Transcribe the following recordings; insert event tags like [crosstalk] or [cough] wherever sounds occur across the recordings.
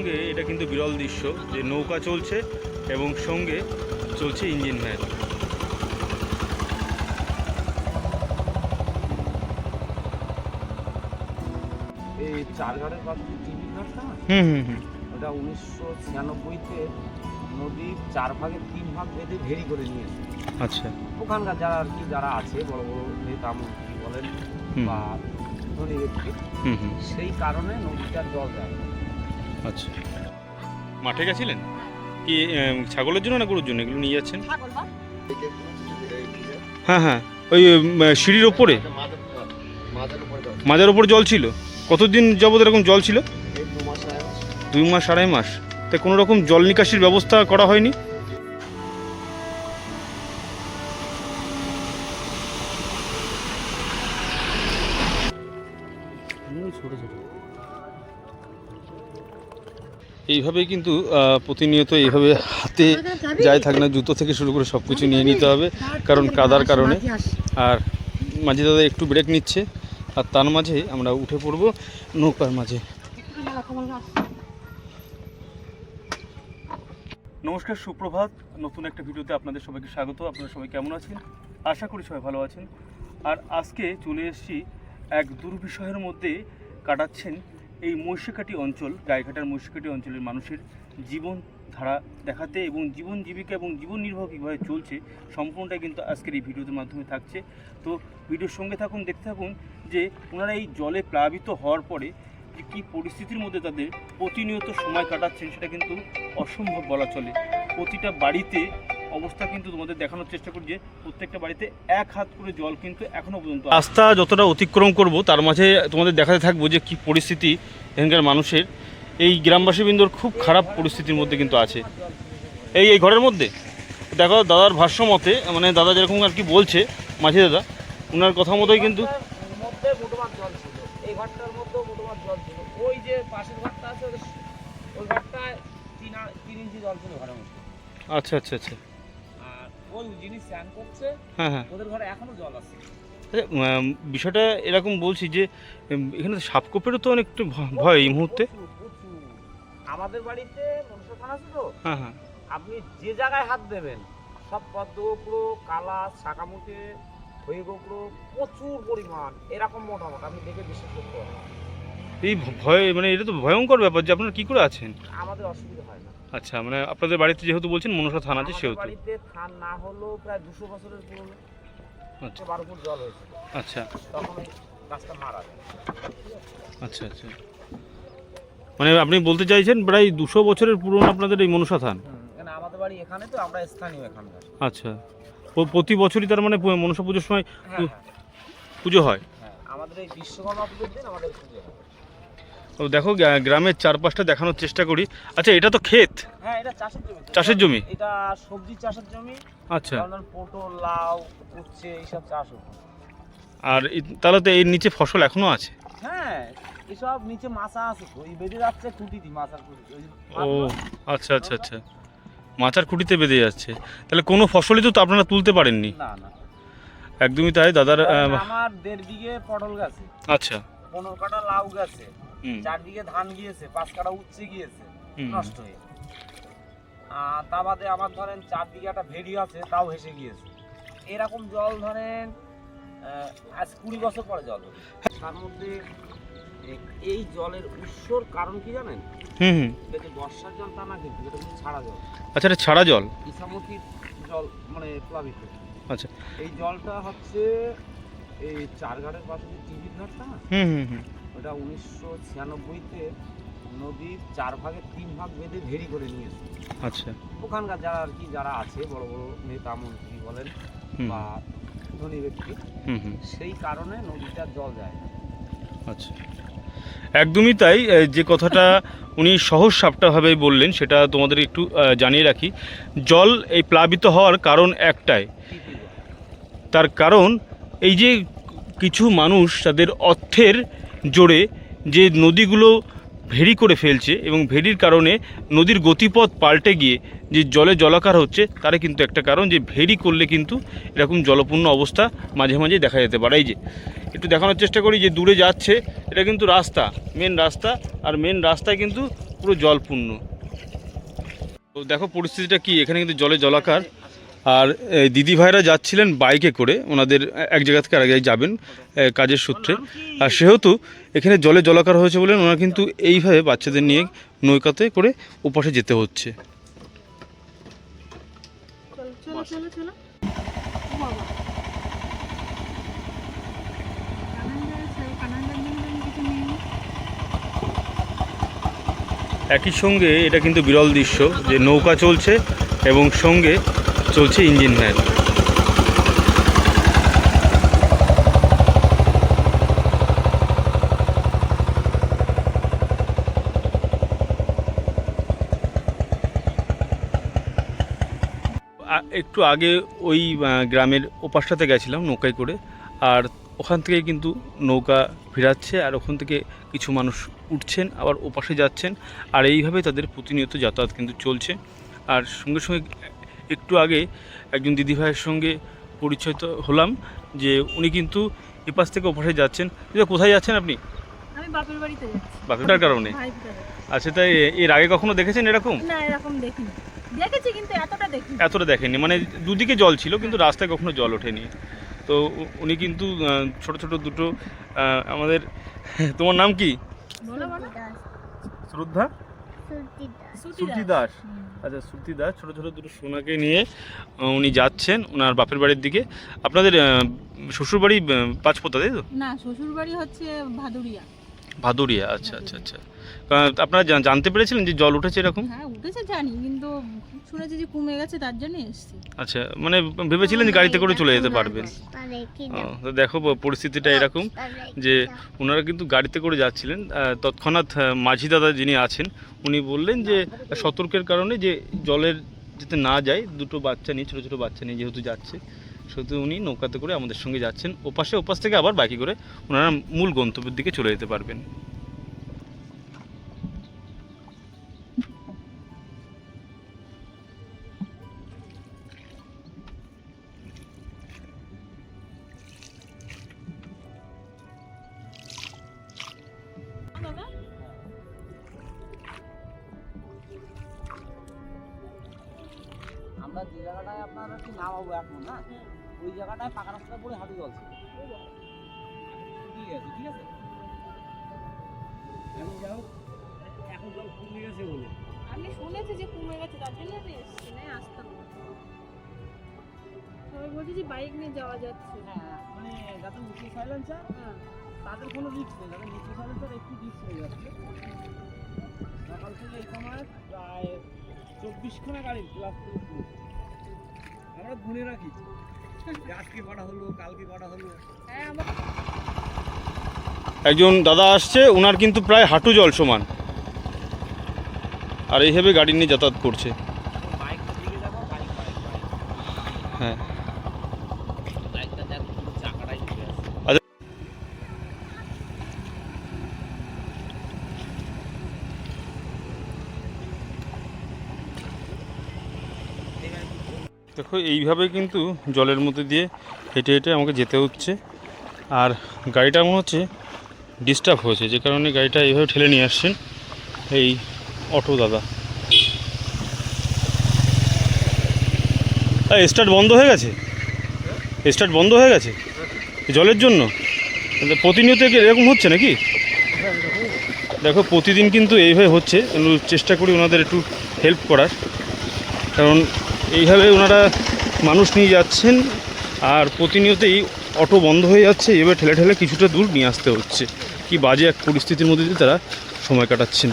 সঙ্গে এটা কিন্তু বিরল দৃশ্য যে নৌকা চলছে এবং সঙ্গে চলছে ইঞ্জিন ভ্যান এই চারঘাটের পাশে টিভি ঘাটটা? হুম হুম হুম। ওটা উনিশশো ছিয়ানব্বইতে নদীর চার ভাগে তিন ভাগ বেঁধে ভেরি করে নিয়েছে আচ্ছা। ওখানকার যারা আর কি যারা আছে বড় বড় নেতা মন্ত্রী বলেন বা ধনী ব্যক্তি সেই কারণে নদীটার জল যায়। আচ্ছা। মাঠে গেছিলেন? কি ছাগলের জন্য না গরুর জন্য? এগুলো নিয়ে যাচ্ছেন? হ্যাঁ হ্যাঁ। ওই সিঁড়ির ওপরে? মাজার ওপর জল ছিল? কতদিন যাবত এরকম জল ছিল? দুই মাস আড়াই মাস। তা কোনো রকম জল নিকাশির ব্যবস্থা করা হয়নি? এইভাবেই কিন্তু প্রতিনিয়ত এইভাবে হাতে যাই থাক না, জুতো থেকে শুরু করে সব কিছু নিয়ে নিতে হবে। কারণ কাদার কারণে। আর মাঝে দাদা একটু ব্রেক নিচ্ছে, আর তার মাঝে আমরা উঠে পড়ব নৌকার মাঝে। নমস্কার, সুপ্রভাত। নতুন একটা ভিডিওতে আপনাদের সবাইকে স্বাগত। আপনারা সবাই কেমন আছেন? আশা করি সবাই ভালো আছেন। আর আজকে চলে এসেছি এক দুর্বিষয়ের মধ্যে কাটাচ্ছেন এই মহিষাকাটি অঞ্চল গায়েঘাটার মহিষাকাটি অঞ্চলের মানুষের জীবন ধারা দেখাতে এবং জীবন জীবিকা এবং জীবন নির্বাহ কীভাবে চলছে সম্পূর্ণটাই কিন্তু আজকের এই ভিডিওর মাধ্যমে থাকছে। তো ভিডিওর সঙ্গে থাকুন, দেখতে থাকুন যে ওনারা এই জলে প্লাবিত হওয়ার পরে যে কী পরিস্থিতির মধ্যে তাদের প্রতিনিয়ত সময় কাটাচ্ছেন সেটা কিন্তু অসম্ভব বলা চলে। প্রতিটা বাড়িতে অবস্থা কিন্তু তোমাদের দেখানোর চেষ্টা করি যে প্রত্যেকটা বাড়িতে এক হাত করে জল কিন্তু এখনও পর্যন্ত রাস্তা যতটা অতিক্রম করব তার মাঝে তোমাদের দেখাতে থাকব যে কি পরিস্থিতি এখানকার মানুষের। এই গ্রামবাসীবৃন্দর খুব খারাপ পরিস্থিতির মধ্যে কিন্তু আছে। এই এই ঘরের মধ্যে? দেখো দাদার ভাষ্য মতে মানে দাদা যেরকম আর কি বলছে মাঝি দাদা ওনার কথা মতোই কিন্তু ওর মধ্যে মোটমাট জল ছিল এই ঘরটার মধ্যেও মোটমাট জল ছিল ওই যে পাশের ঘরটা আছে ওদের ওই ঘরটায় তিন আ- তিন ইঞ্চি জল ছিল ঘরের মধ্যে আচ্ছা আচ্ছা আচ্ছা। ওই যিনি স্নান করছে হ্যাঁ হ্যাঁ। ওদের ঘরে এখনও জল আছে। আচ্ছা, বিষয়টা এরকম বলছি যে এখানে তো সাপকোপেরও তো অনেকটা ভয় এই মুহূর্তে। আমাদের বাড়িতে মনসা থানা তো? হ্যাঁ হ্যাঁ। আপনি যে জায়গায় হাত দেবেন সব পদ্মগোপুরো কালা শাকামুটে হয়ে গোপুরো প্রচুর পরিমাণ এরকম মোটামুটি আপনি দেখে বিশ্বাস করতে পারেন এই ভয় মানে এটা তো ভয়ঙ্কর ব্যাপার যে আপনারা কি করে আছেন? আমাদের অসুবিধা হয়। আচ্ছা মানে আপনাদের বাড়িতে যেহেতু বলছেন মনসা থানা আছে সেহেতু। বাড়িতে থান না হলেও প্রায় দুশো বছরের পুরনো। আচ্ছা। বারো ফুট জল হয়েছিল আচ্ছা। তখন গাছটা মারা আচ্ছা আচ্ছা। মানে আপনি বলতে চাইছেন প্রায় দুশো বছরের পুরনো আপনাদের এই মনসা থান? আমাদের বাড়ি এখানে তো আমরা স্থানীয় এখানকার। আচ্ছা। প্রতি বছরই তার মানে মনসা পুজোর সময় হ্যাঁ হ্যাঁ, পুজো হয়? হ্যাঁ আমাদের এই বিশ্বকর্মা পুজোর দিন আমাদের পুজো হয়। তো দেখো গ্রা- গ্রামের চারপাশটা দেখানোর চেষ্টা করি। আচ্ছা এটা তো ক্ষেত? হ্যাঁ এটা চাষের জমি। চাষের জমি? এটা সবজি চাষের জমি। আচ্ছা। পটল লাউ উচ্ছে এইসব চাষ আর তাহলে তো এর নিচে ফসল এখনও আছে? হ্যাঁ এসব নিচে মাছা আছে তো। বেঁধে যাচ্ছে খুঁটিটি মাছার খুঁটি ও আচ্ছা আচ্ছা আচ্ছা। মাচার খুঁটিতে বেঁধে যাচ্ছে। তাহলে কোনো ফসলই তো আপনারা তুলতে পারেননি? না না। একদমই তাই দাদার আমার দেড় বিঘে পটল গাছে। আচ্ছা। পনেরো কাটা লাউ গাছে। চার বিঘে ধান গিয়েছে পাঁচ কাটা উচ্ছে গিয়েছে নষ্ট হয়ে আর তা বাদে আমার ধরেন চার একটা ভেড়ি আছে তাও হেসে গিয়েছে। এরকম জল ধরেন আজ কুড়ি বছর পরে জল তার মধ্যে এই জলের উৎসর কারণ কি জানেন? হুম হুম। এটা বর্ষার জল তা না কিন্তু এটা কিন্তু ছাড়া জল। আচ্ছা এটা ছাড়া জল? ইসামতির জল মানে প্লাবিত। আচ্ছা। এই জলটা হচ্ছে এই চারঘাটের পাশে যে টিভি ঘাটটা না? হুম হুম হুম। ওটা উনিশশো ছিয়ানব্বইতে নদীর চার ভাগের তিন ভাগ বেঁধে ভেরি করে নিয়েছে আচ্ছা। ওখানকার যারা আর কি যারা আছে বড় বড় নেতা মন্ত্রী বলেন বা ধনী ব্যক্তি সেই কারণে নদীটার জল যায় না। আচ্ছা। একদমই তাই। যে কথাটা উনি সহজ সাপটাভাবে বললেন সেটা তোমাদের একটু জানিয়ে রাখি। জল এই প্লাবিত হওয়ার কারণ একটাই। তার কারণ এই যে কিছু মানুষ তাদের অর্থের জোরে যে নদীগুলো ভেরি করে ফেলছে এবং ভেরির কারণে নদীর গতিপথ পাল্টে গিয়ে যে জলে জলাকার হচ্ছে, তার কিন্তু একটা কারণ যে ভেরি করলে কিন্তু এরকম জলপূর্ণ অবস্থা মাঝে মাঝে দেখা যেতে পারে। এই যে, একটু দেখানোর চেষ্টা করি যে দূরে যাচ্ছে, এটা কিন্তু রাস্তা মেন রাস্তা, আর মেন রাস্তায় কিন্তু পুরো জলপূর্ণ। তো দেখো পরিস্থিতিটা কি, এখানে কিন্তু জলে জলাকার। আর দিদি ভাইরা যাচ্ছিলেন বাইকে করে, ওনাদের এক জায়গা থেকে আরেক জায়গায় যাবেন কাজের সূত্রে। আর সেহেতু এখানে জলে জলাকার হয়েছে বলে ওনারা কিন্তু এইভাবে বাচ্চাদের নিয়ে নৌকাতে করে ওপাশে যেতে হচ্ছে। একই সঙ্গে এটা কিন্তু বিরল দৃশ্য যে নৌকা চলছে এবং সঙ্গে চলছে ইঞ্জিন ভ্যান একটু আগে ওই গ্রামের ওপাশটাতে গেছিলাম নৌকায় করে, আর ওখান থেকে কিন্তু নৌকা ফেরাচ্ছে, আর ওখান থেকে কিছু মানুষ উঠছেন, আবার ওপাশে যাচ্ছেন, আর এইভাবে তাদের প্রতিনিয়ত যাতায়াত কিন্তু চলছে। আর সঙ্গে সঙ্গে একটু আগে একজন দিদিভাইয়ের সঙ্গে পরিচয় হলাম যে উনি কিন্তু এপাশ থেকে ওপাশে যাচ্ছেন। কোথায় যাচ্ছেন আপনি? আমি বাপের বাড়িতে যাচ্ছি। বাপেটার কারণে? আচ্ছা তাই এর আগে কখনো দেখেছেন এরকম? না এরকম দেখিনি। দেখেছি কিন্তু এতটা দেখিনি। এতটা দেখেননি। মানে দুদিকে জল ছিল কিন্তু রাস্তায় কখনো জল ওঠেনি। তো উ- উনি কিন্তু ছোট ছোট দুটো আমাদের তোমার নাম কি? শ্রদ্ধা? শ্রুতি দাস। আচ্ছা শ্রুতি দাস ছোট ছোট দুটো সোনাকে নিয়ে উনি যাচ্ছেন ওনার বাপের বাড়ির দিকে। আপনাদের শ্বশুর বাড়ি পাঁচপোতা তাই তো? না শ্বশুর বাড়ি হচ্ছে ভাদুরিয়া। ভাদুরিয়া আচ্ছা আচ্ছা আচ্ছা। আপনারা জানতে পেরেছিলেন যে জল উঠেছে এরকম? হ্যাঁ উঠেছে জানি কিন্তু শুনেছি যে কমে গেছে তার জন্য এসেছি। আচ্ছা মানে ভেবেছিলেন যে গাড়িতে করে চলে যেতে পারবেন। তো দেখো পরিস্থিতিটা এরকম যে ওনারা কিন্তু গাড়িতে করে যাচ্ছিলেন। তৎক্ষণাৎ মাঝি দাদা যিনি আছেন উনি বললেন যে সতর্কের কারণে যে জলের যাতে না যায় দুটো বাচ্চা নিয়ে ছোটো ছোটো বাচ্চা নিয়ে যেহেতু যাচ্ছে সেহেতু উনি নৌকাতে করে আমাদের সঙ্গে যাচ্ছেন। ওপাশে, ওপাশ থেকে আবার বাইকে করে ওনারা মূল গন্তব্যের দিকে চলে যেতে পারবেন। বলছে যে বাইক নিয়ে যাওয়া যাচ্ছে। হ্যাঁ মানে যাতে উঁচু সাইলেন্সার হ্যাঁ তাদের কোনো রিস্ক নেই যাদের নিচু সাইলেন্সার একটু রিস্ক হয়ে যাচ্ছে। সকাল থেকে এই সময় প্রায় চব্বিশখানা গাড়ি ক্লাস আমরা গুনে রাখি। আজকে কটা হলো কালকে কটা হলো? হ্যাঁ আমার একজন দাদা আসছে ওনার কিন্তু প্রায় হাঁটু জল সমান। আর এইভাবে গাড়ি নিয়ে যাতায়াত করছে বাইকটা দিকে দেখো বাইক বাইক বাইক হ্যাঁ বাইকটা দেখো পুরো চাকাটাই ঢুকে আছে দেখো, এইভাবে কিন্তু জলের মধ্যে দিয়ে হেঁটে হেঁটে আমাকে যেতে হচ্ছে। আর গাড়িটা মনে হচ্ছে ডিস্টার্ব হয়েছে, যে কারণে গাড়িটা এইভাবে ঠেলে নিয়ে আসছেন এই অটো দাদা। স্টার্ট বন্ধ হয়ে গেছে? স্টার্ট বন্ধ হয়ে গেছে? জলের জন্য? প্রতিনিয়ত এরকম হচ্ছে নাকি? দেখো, প্রতিদিন কিন্তু এইভাবে হচ্ছে। চেষ্টা করি ওনাদের একটু হেল্প করার। কারণ এইভাবে ওনারা মানুষ নিয়ে যাচ্ছেন আর প্রতিনিয়তই অটো বন্ধ হয়ে যাচ্ছে, এবার ঠেলে ঠেলে কিছুটা দূর নিয়ে আসতে হচ্ছে। কি বাজে এক পরিস্থিতির মধ্যে দিয়ে তারা সময় কাটাচ্ছেন।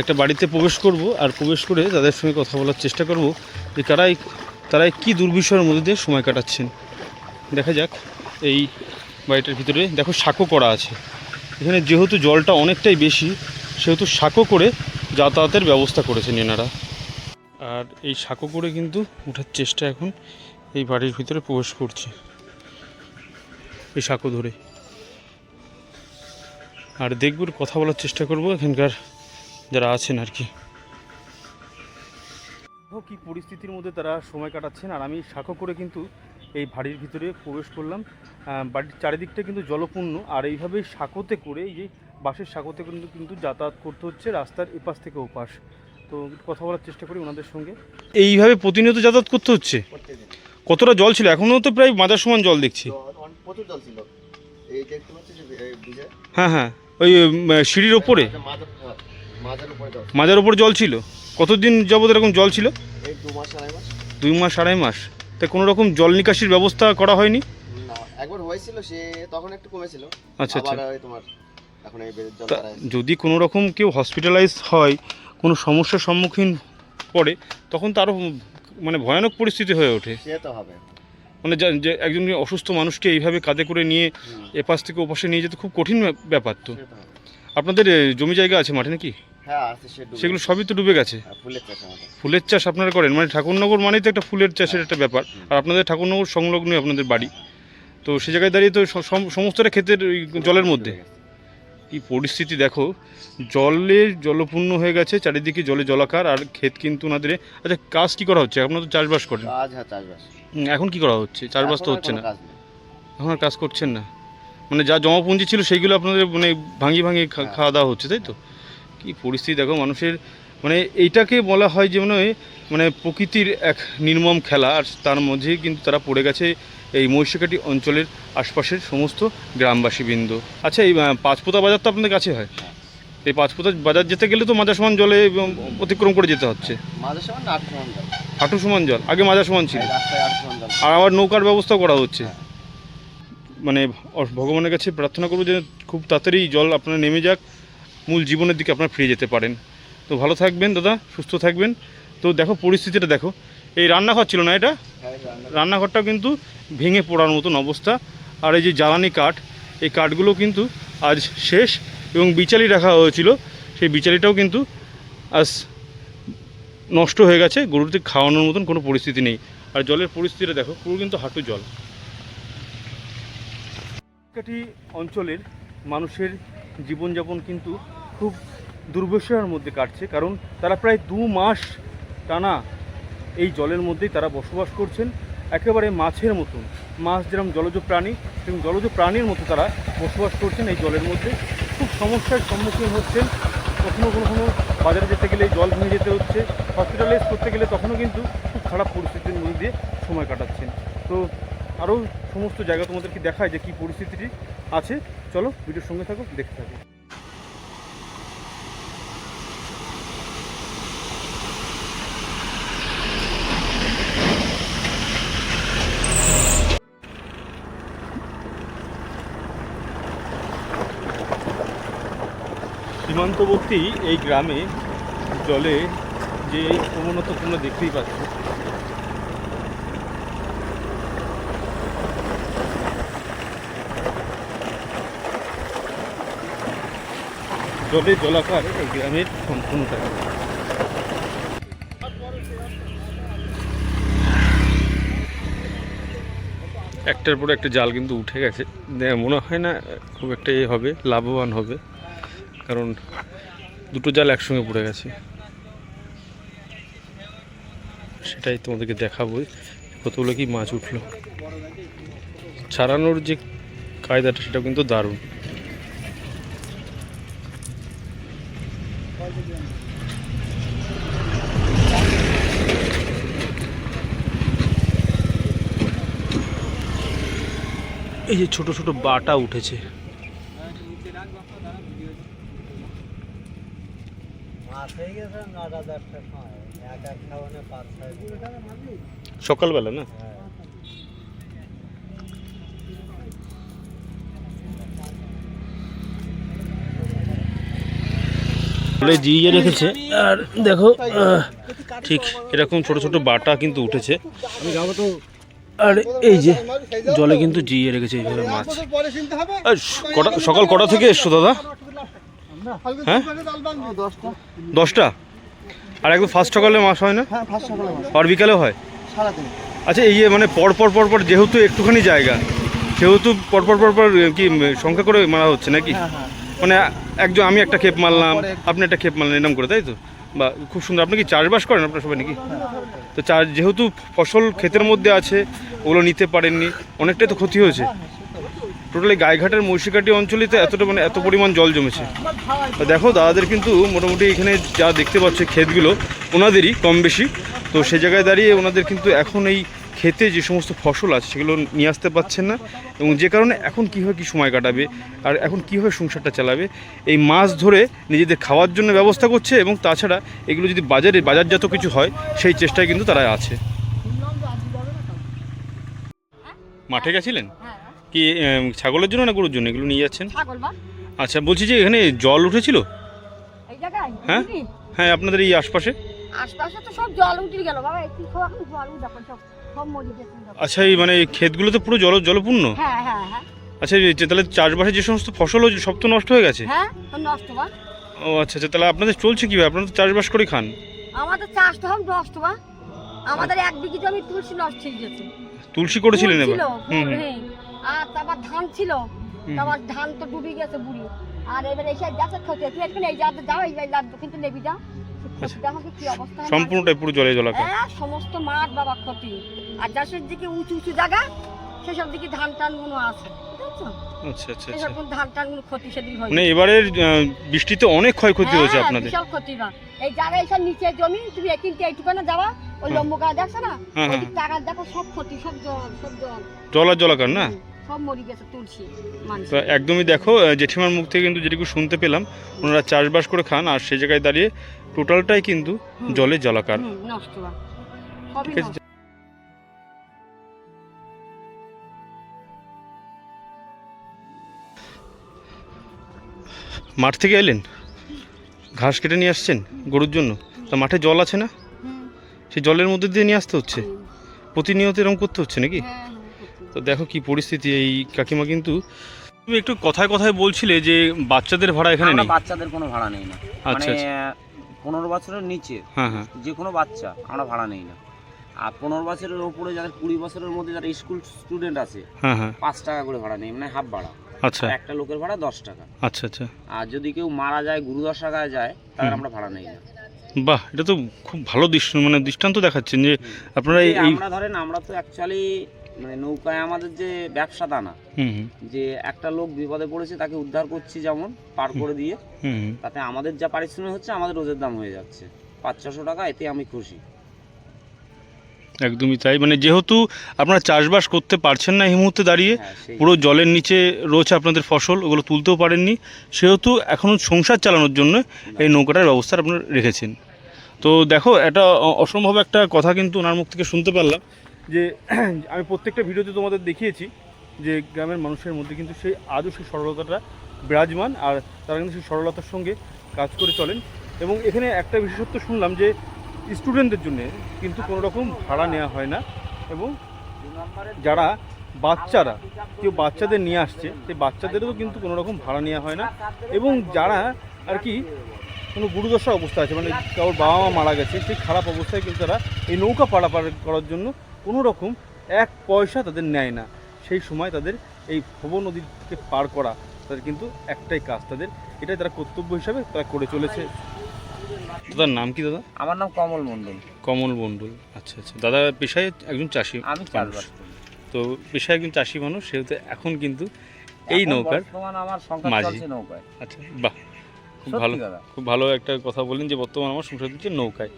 একটা বাড়িতে প্রবেশ করব আর প্রবেশ করে তাদের সঙ্গে কথা বলার চেষ্টা করব যে তারাই তারাই কী দুর্বিষয়ের মধ্যে দিয়ে সময় কাটাচ্ছেন। দেখা যাক। এই বাড়িটার ভিতরে। দেখো সাঁকো করা আছে। এখানে যেহেতু জলটা অনেকটাই বেশি, সেহেতু সাঁকো করে যাতায়াতের ব্যবস্থা করেছেন এনারা। আর এই সাঁকো করে কিন্তু ওঠার চেষ্টা এখন এই বাড়ির ভিতরে প্রবেশ করছে। এই সাঁকো ধরে। আর দেখব কথা বলার চেষ্টা করব এখানকার যারা আছেন আর কি। কি পরিস্থিতির মধ্যে তারা সময় কাটাচ্ছেন। আর আমি সাঁকো করে কিন্তু এই বাড়ির ভিতরে প্রবেশ করলাম। বাড়ির চারিদিকটা কিন্তু জলপূর্ণ আর এইভাবে সাঁকোতে করে এই যে বাসের সাঁকোতে কিন্তু কিন্তু যাতায়াত করতে হচ্ছে রাস্তার এপাশ থেকে ওপাশ। তো কথা বলার চেষ্টা করি ওনাদের সঙ্গে। এইভাবে প্রতিনিয়ত যাতায়াত করতে হচ্ছে? কতটা জল ছিল? এখনও তো প্রায় মাজার সমান জল দেখছি। প্রচুর জল ছিল। এই দেখতে পাচ্ছি যে এই ব্রিজে? হ্যাঁ হ্যাঁ। ওই সিঁড়ির ওপরে? মাজার হ্যাঁ, মাজার উপরে জল মাজার ওপর জল ছিল? কতদিন যাবত এরকম জল ছিল? এই দু মাস আড়াই মাস। দুই মাস আড়াই মাস। তা কোনো রকম জল নিকাশির ব্যবস্থা করা হয়নি? না একবার হয়েছিল সে তখন একটু কমেছিল। আচ্ছা আচ্ছা। তোমার এখন এই জল যদি কোনো রকম কেউ হসপিটালাইজ হয় কোনো সমস্যার সম্মুখীন পড়ে তখন তো আরও মানে ভয়ানক পরিস্থিতি হয়ে ওঠে। সে তো হবে। মানে যে একজন অসুস্থ মানুষকে এইভাবে কাঁধে করে নিয়ে এপাশ থেকে ওপাশে নিয়ে যেতে খুব কঠিন ব্যাপার তো। আপনাদের জমি জায়গা আছে মাঠে নাকি? হ্যাঁ আছে সে ডুবে সেগুলো সবই তো ডুবে গেছে? হ্যাঁ, ফুলের চাষ আমাদের। ফুলের চাষ আপনারা করেন? মানে ঠাকুরনগর মানেই তো একটা ফুলের চাষের একটা ব্যাপার। আর আপনাদের ঠাকুরনগর সংলগ্নই আপনাদের বাড়ি। তো সে জায়গায় দাঁড়িয়ে তো স- সম- সমস্তটা ক্ষেতের ওই জলের মধ্যে। কি পরিস্থিতি দেখো। জলে জলপূর্ণ হয়ে গেছে চারিদিকে জলে জলাকার আর ক্ষেত কিন্তু ওনাদের আচ্ছা কাজ কি করা হচ্ছে? আপনারা তো চাষবাস করেন। কাজ হ্যাঁ চাষবাস। হুম, এখন কি করা হচ্ছে? চাষবাস তো এখন আর হচ্ছে কোনো না। কাজ নেই। এখন আর কাজ করছেন না। মানে যা জমাপুঞ্জি ছিল সেইগুলো আপনাদের মানে ভাঙিয়ে ভাঙিয়ে খা- হ্যাঁ। খাওয়া দাওয়া হচ্ছে তাই তো? কি পরিস্থিতি দেখো মানুষের মানে এইটাকে বলা হয় যে মনে হয় মানে প্রকৃতির এক নির্মম খেলা আর তার মধ্যে কিন্তু তারা পড়ে গেছে এই মহিষাকাটি অঞ্চলের আশপাশের সমস্ত গ্রামবাসীবৃন্দ। আচ্ছা এই পাঁচপোতা বাজার তো আপনাদের কাছে হয়? এই পাঁচপোতা বাজার যেতে গেলে তো মাজা সমান জলে অতিক্রম করে যেতে হচ্ছে। হাঁটু সমান জল। আগে মাজা সমান ছিল আর আবার নৌকার ব্যবস্থা করা হচ্ছে। হ্যাঁ। মানে ভগবানের কাছে প্রার্থনা করব যে খুব তাড়াতাড়ি জল আপনার নেমে যাক। মূল জীবনের দিকে আপনার ফিরে যেতে পারেন। তো ভালো থাকবেন দাদা সুস্থ থাকবেন। তো দেখো পরিস্থিতিটা দেখো। এই রান্নাঘর ছিল না এটা? হ্যাঁ, রান্নাঘরটাও কিন্তু ভেঙে পড়ার মতন অবস্থা। আর এই যে জ্বালানি কাঠ এই কাঠগুলো কিন্তু আজ শেষ এবং বিচালি রাখা হয়েছিল। সেই বিচালিটাও কিন্তু আজ নষ্ট হয়ে গেছে। গরুতে খাওয়ানোর মতন কোনো পরিস্থিতি নেই। আর জলের পরিস্থিতিটা দেখো পুরো কিন্তু হাঁটু জল। কাটি অঞ্চলের মানুষের জীবনযাপন কিন্তু খুব দুর্বিষয়ের মধ্যে কাটছে। কারণ তারা প্রায় দু মাস টানা এই জলের মধ্যেই তারা বসবাস করছেন। একেবারে মাছের মতন। মাছ যেরকম জলজ প্রাণী এবং জলজ প্রাণীর মতো তারা বসবাস করছেন এই জলের মধ্যে। খুব সমস্যার সম্মুখীন হচ্ছেন। কখনো কখনো বাজারে যেতে গেলে জল ভেঙে যেতে হচ্ছে। হসপিটালাইজ করতে গেলে তখনও কিন্তু খুব খারাপ পরিস্থিতির মধ্যে দিয়ে সময় কাটাচ্ছেন। তো আরও সমস্ত জায়গা তোমাদেরকে দেখায় যে কী পরিস্থিতিটি আছে। চলো, ভিডিওর সঙ্গে থাকো দেখতে থাকো সীমান্তবর্তী এই গ্রামে জলে যে প্রবণতা তোমরা দেখতেই পাচ্ছ জলে জলাকার এই গ্রামের সম্পূর্ণটা একটার পর একটা জাল কিন্তু উঠে গেছে। মনে হয় না, খুব একটা এ হবে, লাভবান হবে, কারণ দুটো জাল একসঙ্গে পড়ে গেছে। সেটাই তোমাদেরকে দেখাবো কতগুলো কি মাছ উঠল। ছাড়ানোর যে কায়দাটা সেটা কিন্তু দারুণ। এই যে ছোট ছোট বাটা উঠেছে। সকালবেলা না? বলে জিয়ে রেখেছে। আর দেখো ঠিক এরকম ছোট ছোট বাটা কিন্তু উঠেছে। আর এই যে জলে কিন্তু জিয়ে রেখেছে এইভাবে মাছ। আর কটা সকাল কটা থেকে এসছো দাদা? হ্যাঁ? দশটা। আর একদম ফার্স্ট সকালে মাছ হয় না? হ্যাঁ আর বিকালেও হয়? আচ্ছা এই যে মানে পরপর পর পর পর যেহেতু একটুখানি জায়গা সেহেতু পরপর পর পর পর কি সংখ্যা করে মারা হচ্ছে নাকি? হ্যাঁ হ্যাঁ। মানে একজন আমি একটা ক্ষেপ মারলাম আপনি একটা ক্ষেপ মারলেন এরকম করে তাই তো? বা খুব সুন্দর, আপনি কি চাষবাস করেন আপনার সবাই নাকি? তো চাষ, যেহেতু ফসল ক্ষেতের মধ্যে আছে, ওগুলো নিতে পারেননি, অনেকটাই তো ক্ষতি হয়েছে। টোটালি গায়েঘাটের মৌসিকাটি অঞ্চলে তো এতটা মানে এত পরিমাণ জল জমেছে। দেখো, দাদাদের কিন্তু মোটামুটি এখানে যা দেখতে পাচ্ছে ক্ষেতগুলো, ওনাদেরই কম বেশি। তো সে জায়গায় দাঁড়িয়ে ওনাদের কিন্তু এখন এই ক্ষেতে যে সমস্ত ফসল আছে সেগুলো নিয়ে আসতে পারছেন না এবং যে কারণে এখন কীভাবে কী সময় কাটাবে আর এখন কীভাবে সংসারটা চালাবে এই মাছ ধরে নিজেদের খাওয়ার জন্য ব্যবস্থা করছে এবং তাছাড়া এগুলো যদি বাজারে বাজারজাত কিছু হয় সেই চেষ্টায় কিন্তু তারা আছে। মাঠে গেছিলেন? কি ছাগলের জন্য না গরুর জন্য এগুলো নিয়ে যাচ্ছেন? আচ্ছা বলছি যে এখানে জল উঠেছিল? হ্যাঁ? হ্যাঁ আপনাদের এই আশপাশে? আশপাশে তো সব জল উঠে গেল। বাবা একটু এখন জল উঠে সব। সব মরে গেছে আচ্ছা এই মানে এই ক্ষেতগুলো তো পুরো জল জলপূর্ণ? হ্যাঁ হ্যাঁ হ্যাঁ। আচ্ছা এই যে তাহলে চাষবাসে যে সমস্ত ফসল হয়েছে সব তো নষ্ট হয়ে গেছে? হ্যাঁ তো নষ্ট বা ও আচ্ছা আচ্ছা তাহলে আপনাদের চলছে কীভাবে? আপনারা তো চাষবাস করে খান। আমাদের চাষ তো সব নষ্ট বা আমাদের এক বিঘি জমি তুলসী নষ্ট হয়ে গেছে। তুলসী করেছিলেন এবার? হুম। আর তারপর ধান ছিল তারপর ধান তো ডুবে গেছে বুড়ি। আর এবার সব গাছের ক্ষতি। তুই এখানে এই যাতে যাও এই লাগবে কিন্তু নেবি যাও আচ্ছা। সম্পূর্ণটাই পুরো জলে জলাকার হ্যাঁ সমস্ত মাঠ বাবা ক্ষতি। আর যাসের দিকে উঁচু উঁচু জায়গা সেসব দিকে ধান টানগুলো আছে আচ্ছা আচ্ছা আচ্ছা। ধান ক্ষতি সেদিন মানে বৃষ্টিতে অনেক ক্ষয়ক্ষতি হয়েছে হ্যাঁ, আপনাদের। বিশাল ক্ষতি এই যারা এইসব নিচে জমি তুমি কিন্তু এইটুকু না যাওয়া ওই হুম। গাছ দেখছ না? হ্যাঁ, ওই হ্যাঁ। দেখো সব ক্ষতি সব জল সব জল। জল জলাকার না? একদমই দেখো জেঠিমার মুখ থেকে কিন্তু যেটুকু শুনতে পেলাম ওনারা চাষবাস করে খান আর সেই জায়গায় দাঁড়িয়ে টোটালটাই কিন্তু। জলে জলাকার। ঠিক আছে। মাঠ থেকে এলেন? ঘাস কেটে নিয়ে আসছেন গরুর জন্য? তা মাঠে জল আছে না? সেই জলের মধ্যে দিয়ে নিয়ে আসতে হচ্ছে? প্রতিনিয়ত এরকম করতে হচ্ছে নাকি? হ্যাঁ। তো দেখো কি পরিস্থিতি এই কাকিমা কিন্তু তুমি একটু কথায় কথায় বলছিলে যে বাচ্চাদের ভাড়া এখানে নেই। বাচ্চাদের কোনো ভাড়া নেই না। আচ্ছা মানে আচ্ছা। পনেরো বছরের নিচে হ্যাঁ হ্যাঁ। যে কোনো বাচ্চা আমরা ভাড়া নেই না। আর পনেরো বছরের ওপরে যাদের কুড়ি বছরের মধ্যে যারা স্কুল স্টুডেন্ট আছে হ্যাঁ হ্যাঁ। পাঁচ টাকা করে ভাড়া নেই মানে হাফ ভাড়া। আচ্ছা। একটা লোকের ভাড়া দশ টাকা। আচ্ছা আচ্ছা। আর যদি কেউ মারা যায় গুরুদশায় যায় তাহলে আমরা ভাড়া নেই না। বাহ এটা তো খুব ভালো দৃশ্য মানে দৃষ্টান্ত দেখাচ্ছেন যে আপনারা এই আমরা ধরেন আমরা তো অ্যাকচুয়ালি মানে নৌকায় আমাদের যে ব্যবসা দানা যে একটা লোক বিপদে পড়েছে তাকে উদ্ধার করছি যেমন পার করে দিয়ে। তাতে আমাদের যা পারিশ্রমিক হচ্ছে আমাদের রোজের দাম হয়ে যাচ্ছে। পাঁচ ছশো টাকা এতে আমি খুশি। একদমই তাই। মানে যেহেতু আপনারা চাষবাস করতে পারছেন না এই মুহূর্তে দাঁড়িয়ে হ্যাঁ পুরো জলের নিচে রয়েছে আপনাদের ফসল ওগুলো তুলতেও পারেননি। সেহেতু এখনও সংসার চালানোর জন্য এই নৌকাটার ব্যবস্থা আপনারা রেখেছেন। তো দেখো এটা অসম্ভব একটা কথা কিন্তু ওনার মুখ থেকে শুনতে পারলাম যে [clears throat] আমি প্রত্যেকটা ভিডিওতে তোমাদের দেখিয়েছি যে গ্রামের মানুষের মধ্যে কিন্তু সেই আজও সেই সরলতাটা বিরাজমান আর তারা কিন্তু সেই সরলতার সঙ্গে কাজ করে চলেন। এবং এখানে একটা বিশেষত্ব শুনলাম যে স্টুডেন্টদের জন্য কিন্তু কোনো রকম ভাড়া নেওয়া হয় না এবং যারা বাচ্চারা, কেউ বাচ্চাদের নিয়ে আসছে, সেই বাচ্চাদেরও কিন্তু কোনো রকম ভাড়া নেওয়া হয় না এবং যারা আর কি কোনো গুরুদশা অবস্থা আছে মানে কারোর বাবা মা মারা গেছে, সেই খারাপ অবস্থায় কিন্তু তারা এই নৌকা পারাপার করার জন্য কোনো রকম এক পয়সা তাদের নেয় না। সেই সময় তাদের এই ভবন নদীকে পার করা তাদের কিন্তু একটাই কাজ, তাদের এটাই তারা কর্তব্য হিসাবে তারা করে চলেছে। দাদার নাম কি দাদা? আমার নাম কমল মণ্ডল। কমল মণ্ডল। আচ্ছা আচ্ছা। দাদা পেশায় একজন চাষি আমি চাষবাস তো পেশায় একজন চাষি মানুষ সেহেতু এখন কিন্তু এই নৌকার আমার মাঝি। নৌকায়। আচ্ছা বাহ। খুব ভালো। খুব ভালো একটা কথা বললেন যে বর্তমানে আমার সংসার দিচ্ছে নৌকায়।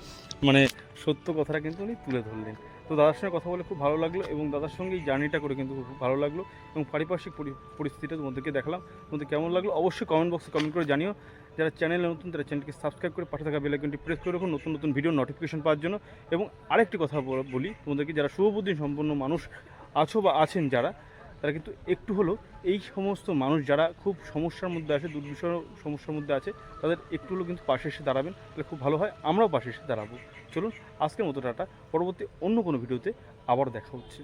মানে সত্য কথাটা কিন্তু উনি তুলে ধরলেন। তো দাদার সঙ্গে কথা বলে খুব ভালো লাগল এবং দাদার সঙ্গে এই জার্নিটা করে কিন্তু খুব ভালো লাগল এবং পারিপার্শ্বিক পরি- পরিস্থিতিটা তোমাদেরকে দেখালাম। তোমাদের কেমন লাগল? অবশ্যই কমেন্ট বক্সে কমেন্ট করে জানিও। যারা চ্যানেলে নতুন, তারা চ্যানেলকে সাবস্ক্রাইব করে পাশে থাকা বেলাইকনটি প্রেস করে রাখুন। নতুন নতুন ভিডিও নোটিফিকেশন পাওয়ার জন্য। এবং আরেকটি কথা বল- তোমাদেরকে যারা শুভবুদ্ধি সম্পন্ন মানুষ আছো বা আছেন যারা, তারা কিন্তু একটু হলেও এই সমস্ত মানুষ যারা খুব সমস্যার মধ্যে আছে দুর্বিষয় সমস্যার মধ্যে আছে, তাদের একটু হলেও কিন্তু পাশে এসে দাঁড়াবেন, তাহলে খুব ভালো হয়। আমরাও পাশে এসে দাঁড়াবো। চলুন, আজকের মতো টাটা। পরবর্তী অন্য কোনো ভিডিওতে আবার দেখা হচ্ছে।